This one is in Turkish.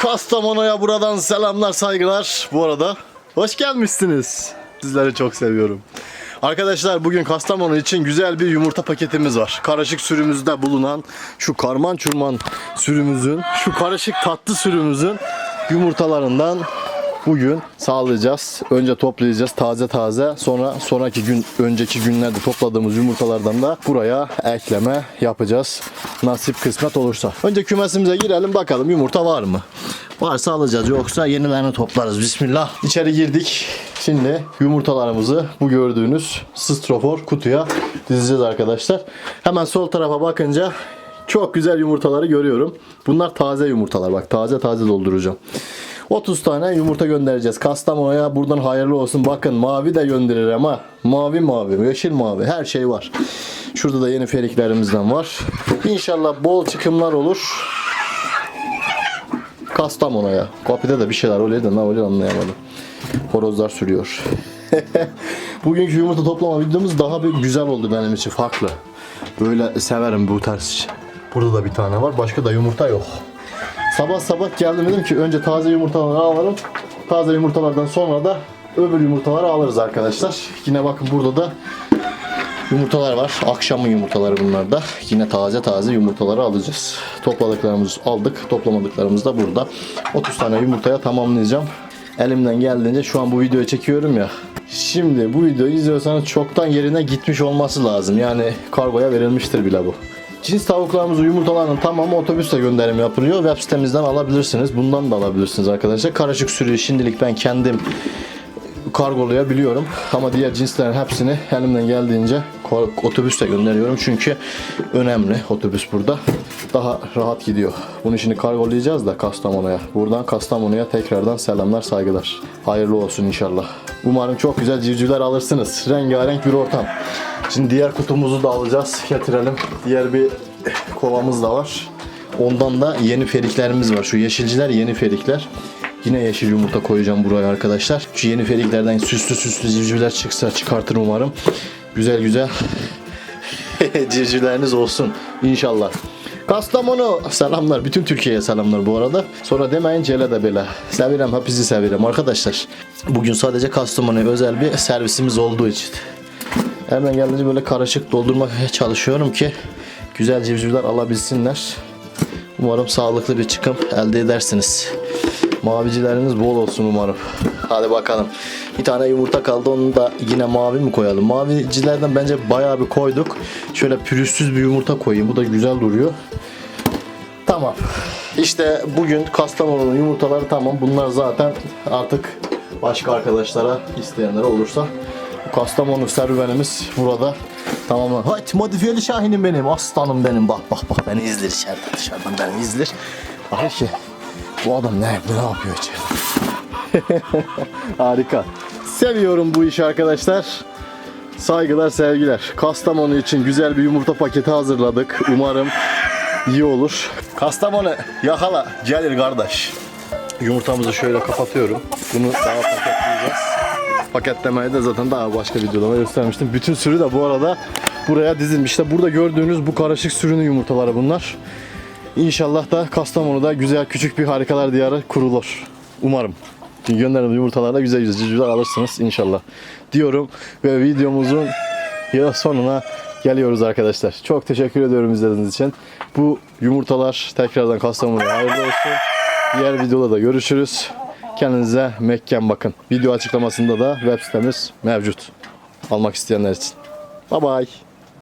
Kastamonu'ya buradan selamlar saygılar. Bu arada hoş gelmişsiniz. Sizleri çok seviyorum. Arkadaşlar bugün Kastamonu için güzel bir yumurta paketimiz var. Karışık sürümüzde bulunan şu karman çurman sürümüzün, şu karışık tatlı sürümüzün yumurtalarından bugün sağlayacağız. Önce toplayacağız taze taze. Sonra sonraki gün önceki günlerde topladığımız yumurtalardan da buraya ekleme yapacağız. Nasip kısmet olursa. Önce kümesimize girelim bakalım yumurta var mı? Varsa alacağız yoksa yenilerini toplarız. Bismillah. İçeri girdik. Şimdi yumurtalarımızı bu gördüğünüz strofor kutuya dizeceğiz arkadaşlar. Hemen sol tarafa bakınca çok güzel yumurtaları görüyorum. Bunlar taze yumurtalar. Bak taze taze dolduracağım. 30 tane yumurta göndereceğiz. Kastamonu'ya buradan hayırlı olsun. Bakın mavi de gönderir ama mavi mavi, yeşil mavi her şey var. Şurada da yeni feriklerimizden var. İnşallah bol çıkımlar olur. Kastamonu'ya. Kapıda da bir şeyler oluyor da ne oluyor anlayamadım. Horozlar sürüyor. Bugünkü yumurta toplama videomuz daha bir güzel oldu benim için farklı. Böyle severim bu tarz. Burada da bir tane var. Başka da yumurta yok. Sabah sabah geldim dedim ki önce taze yumurtaları alalım. Taze yumurtalardan sonra da öbür yumurtaları alırız arkadaşlar. Yine bakın burada da yumurtalar var. Akşamın yumurtaları bunlar da. Yine taze taze yumurtaları alacağız. Topladıklarımızı aldık. Toplamadıklarımız da burada. 30 tane yumurtaya tamamlayacağım. Elimden geldiğince şu an bu videoyu çekiyorum ya. Şimdi bu videoyu izliyorsanız çoktan yerine gitmiş olması lazım. Yani kargoya verilmiştir bile bu. Cins tavuklarımızın yumurtalarının tamamı otobüsle gönderim yapılıyor. Web sitemizden alabilirsiniz. Bundan da alabilirsiniz arkadaşlar. Karışık sürüyü şimdilik ben kendim kargolayabiliyorum. Ama diğer cinslerin hepsini elimden geldiğince otobüsle gönderiyorum. Çünkü önemli otobüs burada. Daha rahat gidiyor. Bunu şimdi kargolayacağız da Kastamonu'ya. Buradan Kastamonu'ya tekrardan selamlar, saygılar. Hayırlı olsun inşallah. Umarım çok güzel civcivler alırsınız. Rengarenk bir ortam. Şimdi diğer kutumuzu da alacağız. Getirelim. Diğer bir kovamız da var. Ondan da yeni feriklerimiz var. Şu yeşilciler yeni ferikler. Yine yeşil yumurta koyacağım buraya arkadaşlar. Şu yeni feriklerden süslü süslü civcivler çıksa çıkartır umarım. Güzel güzel civcivleriniz olsun inşallah. Kastamonu selamlar. Bütün Türkiye'ye selamlar bu arada. Sonra demeyin Cele de bela. Sevirem hepinizi sevirem arkadaşlar. Bugün sadece Kastamonu'ya özel bir servisimiz olduğu için. Hemen geldiğince böyle karışık doldurmaya çalışıyorum ki güzel civcivler alabilsinler. Umarım sağlıklı bir çıkım elde edersiniz. Mavicileriniz bol olsun umarım. Hadi bakalım. Bir tane yumurta kaldı onu da yine mavi mi koyalım? Mavicilerden bence bayağı bir koyduk. Şöyle pürüzsüz bir yumurta koyayım. Bu da güzel duruyor. Tamam. İşte bugün Kastamonu'nun yumurtaları tamam. Bunlar zaten artık başka arkadaşlara isteyenlere olursa Kastamonu serüvenimiz burada tamamlan. Hayt modifiyeli şahinim benim. Aslanım benim. Bak bak bak beni izler içeriden dışarıdan beni izler. Bak ki bu adam ne, ne yapıyor içeride. Harika. Seviyorum bu işi arkadaşlar. Saygılar sevgiler. Kastamonu için güzel bir yumurta paketi hazırladık. Umarım iyi olur. Kastamonu yakala gelir kardeş. Yumurtamızı şöyle kapatıyorum. Bunu daha paketleyeceğiz. Paketlemeyi de zaten daha başka videoda göstermiştim. Bütün sürü de bu arada buraya dizilmiş. İşte burada gördüğünüz bu karışık sürünün yumurtaları bunlar. İnşallah da Kastamonu'da güzel küçük bir harikalar diyarı kurulur. Umarım. Çünkü gönderdiğim yumurtalarda güzel güzel civcivler alırsınız inşallah. Diyorum ve videomuzun ya sonuna geliyoruz arkadaşlar. Çok teşekkür ediyorum izlediğiniz için. Bu yumurtalar tekrardan Kastamonu'ya hayırlı olsun. Diğer videoda da görüşürüz. Kendinize mekken bakın. Video açıklamasında da web sitemiz mevcut. Almak isteyenler için. Bye bye.